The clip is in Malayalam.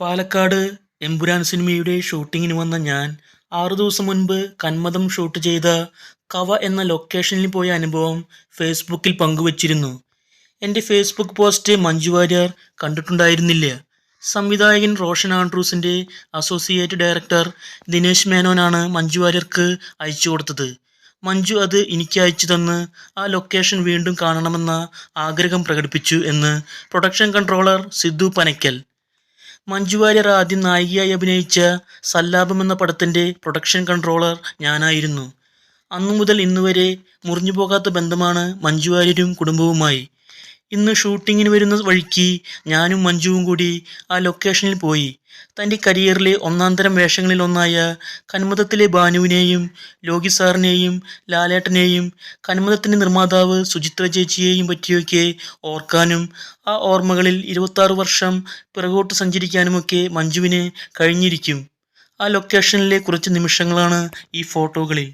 പാലക്കാട് എമ്പുരാൻ സിനിമയുടെ ഷൂട്ടിങ്ങിന് വന്ന ഞാൻ ആറു ദിവസം മുൻപ് കന്മദം ഷൂട്ട് ചെയ്ത കവ എന്ന ലൊക്കേഷനിൽ പോയ അനുഭവം ഫേസ്ബുക്കിൽ പങ്കുവച്ചിരുന്നു. എന്റെ ഫേസ്ബുക്ക് പോസ്റ്റ് മഞ്ജു വാര്യർ കണ്ടിട്ടുണ്ടായിരുന്നില്ല. സംവിധായകൻ റോഷൻ ആൻഡ്രൂസിന്റെ അസോസിയേറ്റ് ഡയറക്ടർ ദിനേശ് മേനോനാണ് മഞ്ജു വാര്യർക്ക് അയച്ചു കൊടുത്തത്. മഞ്ജു അത് എനിക്ക് അയച്ചു തന്ന് ആ ലൊക്കേഷൻ വീണ്ടും കാണണമെന്ന ആഗ്രഹം പ്രകടിപ്പിച്ചു എന്ന് പ്രൊഡക്ഷൻ കൺട്രോളർ സിദ്ധു പനക്കൽ മഞ്ജു വാര്യർ ആദ്യം നായികയായി അഭിനയിച്ച സല്ലാപം എന്ന പടത്തിന്റെ പ്രൊഡക്ഷൻ കൺട്രോളർ ഞാനായിരുന്നു. അന്നു മുതൽ ഇന്നുവരെ മുറിഞ്ഞു പോകാത്ത ബന്ധമാണ് മഞ്ജു വാര്യരും കുടുംബവുമായി. ഇന്ന് ഷൂട്ടിങ്ങിന് വരുന്ന വഴിക്ക് ഞാനും മഞ്ജുവും കൂടി ആ ലൊക്കേഷനിൽ പോയി. തന്റെ കരിയറിലെ ഒന്നാന്തരം തരം വേഷങ്ങളിൽ ഒന്നായ കന്മതത്തിലെ ബാനുവിനെയും ലോകി സാറിനെയും ലാലേട്ടനെയും കന്മതത്തിന്റെ നിർമ്മാതാവ് സുചിത്ര ചേച്ചിയെയും പറ്റിയൊക്കെ ഓർക്കാനും ആ ഓർമ്മകളിൽ ഇരുപത്താറ് വർഷം പിറകോട്ട് സഞ്ചരിക്കാനുമൊക്കെ മഞ്ജുവിന് കഴിഞ്ഞിരിക്കും. ആ ലൊക്കേഷനിലെ കുറച്ച് നിമിഷങ്ങളാണ് ഈ ഫോട്ടോകളിൽ